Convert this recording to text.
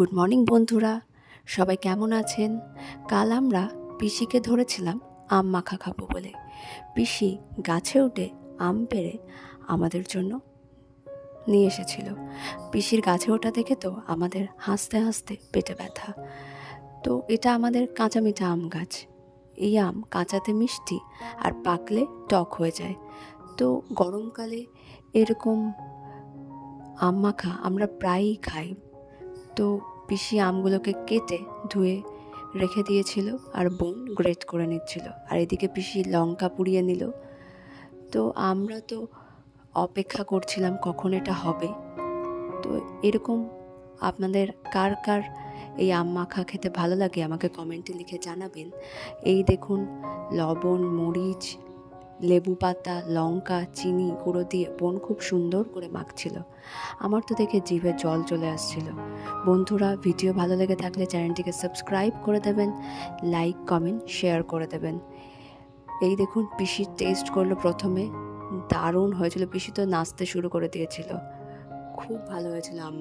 Good morning বন্ধুরা। সবাই কেমন আছেন? কাল আমরা পিসিকে ধরেছিলাম আম মাখা খাব বলে। পিসি গাছে উঠে আম পেড়ে আমাদের জন্য নিয়ে এসেছিল। পিসির গাছে ওঠা দেখে তো আমাদের হাসতে হাসতে পেটে ব্যথা। তো এটা আমাদের কাঁচা মিঠা আম গাছ। এই আম কাঁচাতে মিষ্টি আর পাকলে টক হয়ে যায়। তো গরমকালে এরকম আম মাখা আমরা প্রায়ই খাই। তো পিসি আমগুলোকে কেটে ধুয়ে রেখে দিয়েছিল আর বোন গ্রেট করে নিচ্ছিল। আর এদিকে পিসি লঙ্কা পুড়িয়ে নিল। তো আমরা তো অপেক্ষা করছিলাম কখন এটা হবে। তো এরকম আপনাদের কার কার এই আম মাখা খেতে ভালো লাগে আমাকে কমেন্টে লিখে জানাবেন। এই দেখুন, লবণ, মরিচ লেবু পাতা, লঙ্কা, চিনি গুঁড়ো দিয়ে বোন খুব সুন্দর করে মাখছিল। আমার তো দেখে জিভে জল চলে আসছিল। বন্ধুরা, ভিডিও ভালো লেগে থাকলে চ্যানেলটিকে সাবস্ক্রাইব করে দেবেন, লাইক, কমেন্ট, শেয়ার করে দেবেন। এই দেখুন, পিসি টেস্ট করল প্রথমে। দারুণ হয়েছিল, পিসি তো নাচতে শুরু করে দিয়েছিল। খুব ভালো হয়েছিল আম